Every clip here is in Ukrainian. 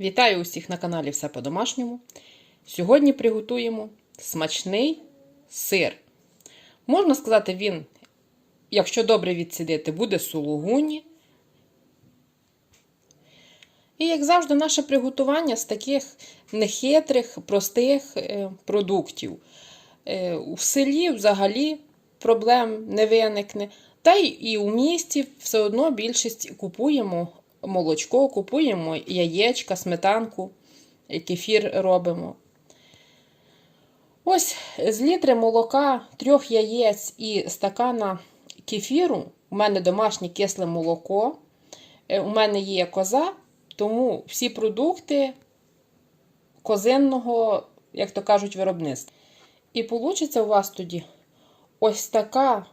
Вітаю усіх на каналі Все по-домашньому. Сьогодні приготуємо смачний сир. Можна сказати, він, якщо добре відсидити, буде сулугуні. І, як завжди, наше приготування з таких нехитрих, простих е, продуктів. Е, в селі взагалі проблем не виникне. Та й і у місті все одно більшість купуємо молочко, купуємо яєчка, сметанку, кефір робимо. Ось з літри молока, трьох яєць і стакана кефіру. У мене домашнє кисле молоко. Е, У мене є коза, тому всі продукти козинного, як то кажуть, виробництва. І вийде у вас тоді ось така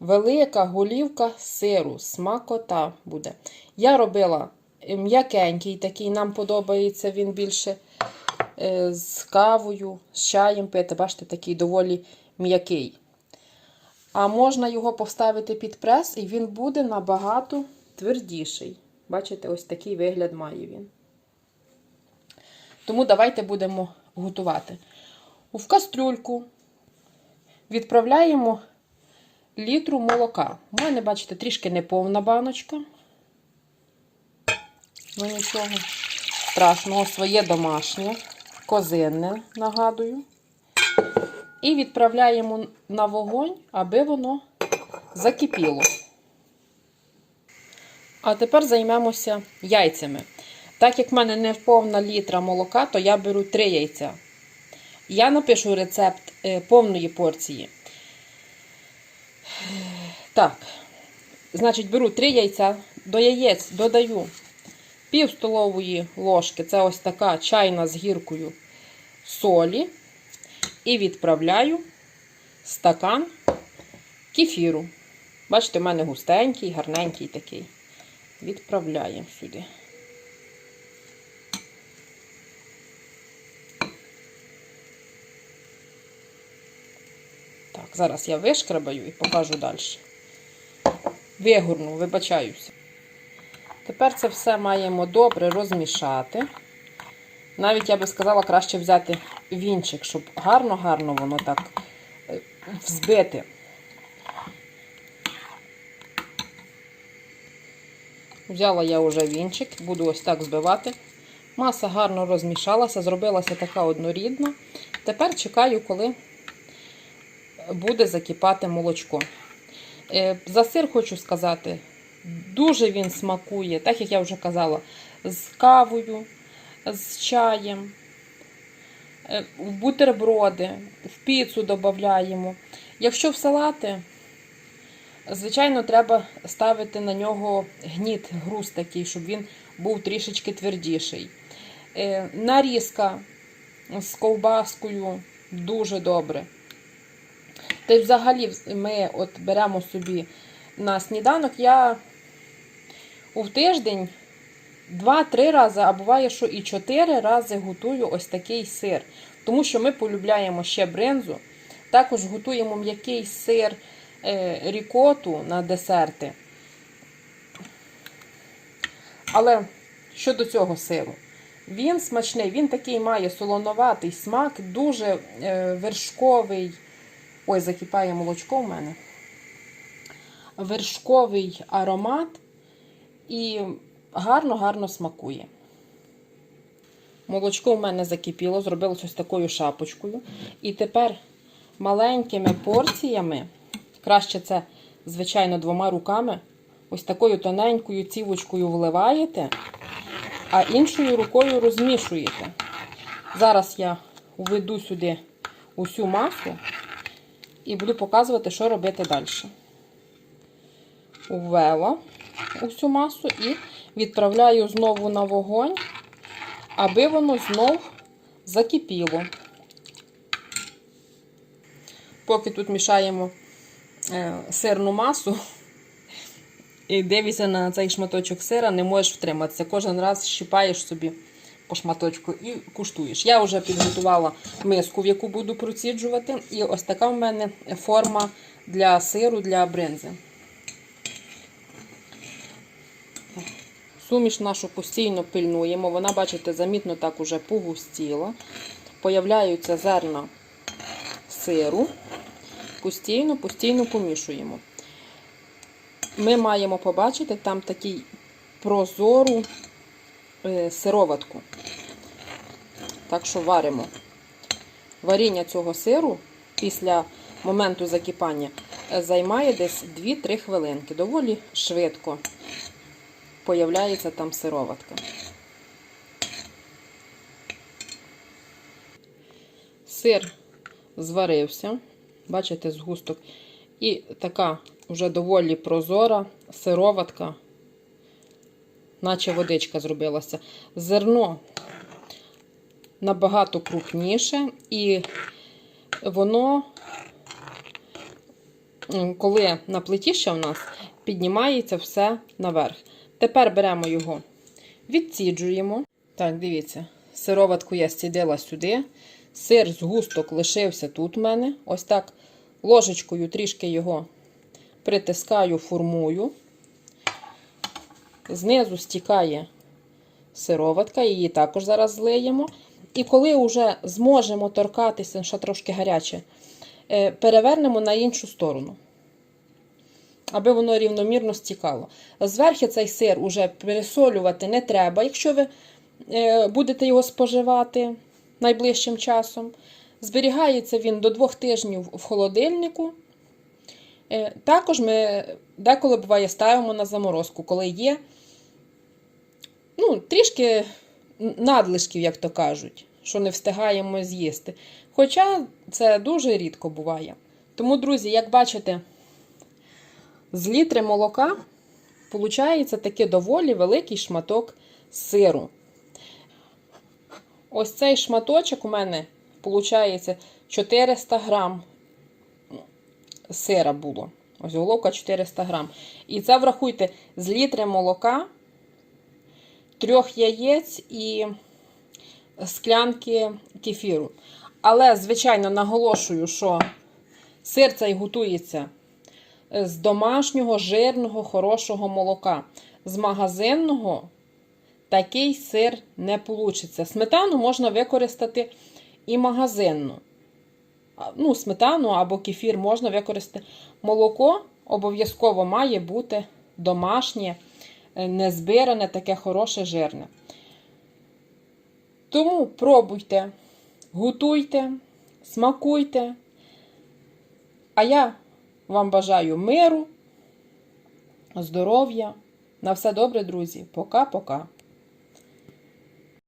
велика голівка сиру, смакота буде. Я робила м'якенький, такий, нам подобається він більше е, з кавою, з чаєм пити. Бачите, такий доволі м'який. А можна його поставити під прес, і він буде набагато твердіший. Бачите, ось такий вигляд має він. Тому давайте будемо готувати. В кастрюльку відправляємо літру молока. У мене, бачите, трішки неповна баночка. Ну, нічого страшного, своє домашнє, козинне, нагадую. І відправляємо на вогонь, аби воно закипіло. А тепер займемося яйцями. Так як в мене не повна літра молока, то я беру 3 яйця. Я напишу рецепт е, повної порції. Так, значить, беру 3 яйця, до яєць додаю пів столової ложки, це ось така чайна з гіркою солі. І відправляю стакан кефіру. Бачите, у мене густенький, гарненький такий. Відправляємо сюди. Так, зараз я вишкрабаю і покажу далі. Вигорну, вибачаюся. Тепер це все маємо добре розмішати. Навіть я би сказала, краще взяти вінчик, щоб гарно-гарно воно так е, взбити. Взяла я вже вінчик, буду ось так збивати. Маса гарно розмішалася, зробилася така однорідна. Тепер чекаю, коли буде закипати молочко. Е, За сир хочу сказати, дуже він смакує, так як я вже казала, з кавою, з чаєм, е, в бутерброди, в піцу додаємо. Якщо в салати, звичайно, треба ставити на нього гніт, груз такий, щоб він був трішечки твердіший. Е, Нарізка з ковбаскою дуже добре. Та й взагалі ми от беремо собі на сніданок. Я у тиждень 2-3 рази, а буває, що і 4 рази готую ось такий сир. Тому що ми полюбляємо ще бринзу. Також готуємо м'який сир е, рікоту на десерти. Але щодо цього сиру, він смачний, він такий має солоноватий смак, дуже е, вершковий. Ой, закипає молочко в мене. Вершковий аромат і гарно-гарно смакує. Молочко в мене закипіло, зробилось ось такою шапочкою. І тепер маленькими порціями, краще це, звичайно, двома руками, ось такою тоненькою цівочкою вливаєте, а іншою рукою розмішуєте. Зараз я введу сюди усю масу і буду показувати, що робити далі. Ввела усю масу і відправляю знову на вогонь, аби воно знов закипіло. Поки тут мішаємо е, сирну масу, і дивишся на цей шматочок сира, не можеш втриматися. Кожен раз щипаєш собі по шматочку і куштуєш. Я вже підготувала миску, в яку буду проціджувати. І ось така в мене форма для сиру, для бринзи. Суміш нашу постійно пильнуємо. Вона, бачите, замітно так уже погустіла. Появляються зерна сиру. Постійно, постійно помішуємо. Ми маємо побачити там такий прозору сироватку. Так що варимо. Варіння цього сиру після моменту закипання е, займає десь 2-3 хвилинки. Доволі швидко появляється там сироватка. Сир зварився, бачите, згусток. І така вже доволі прозора сироватка, наче водичка зробилася. Зерно набагато крупніше, і воно, коли на плиті ще в нас, піднімається все наверх. Тепер беремо його, відсіджуємо. Так, дивіться, сироватку я стідила сюди. Сир з густок лишився тут в мене. Ось так ложечкою трішки його притискаю, формую. Знизу стікає сироватка, її також зараз злиємо. І коли вже зможемо торкатися, ще трошки гаряче, е, перевернемо на іншу сторону, аби воно рівномірно стікало. Зверху цей сир уже пересолювати не треба, якщо ви е, будете його споживати найближчим часом. Зберігається він до двох тижнів в холодильнику. Е, Також ми деколи буває ставимо на заморозку, коли є ну, трішки надлишків, як то кажуть, що не встигаємо з'їсти. Хоча це дуже рідко буває. Тому, друзі, як бачите, з літри молока виходить такий доволі великий шматок сиру. Ось цей шматочок у мене виходить 400 грам сира було. Ось головка 400 грам. І це врахуйте з літри молока, трьох яєць і склянки кефіру. Але, звичайно, наголошую, що сир цей готується з домашнього, жирного, хорошого молока. З магазинного такий сир не вийде. Сметану можна використати і магазинну. Ну, сметану або кефір можна використати. Молоко обов'язково має бути домашнє, незбиране, таке хороше, жирне. Тому пробуйте, готуйте, смакуйте. А я вам бажаю миру, здоров'я. На все добре, друзі. Пока-пока.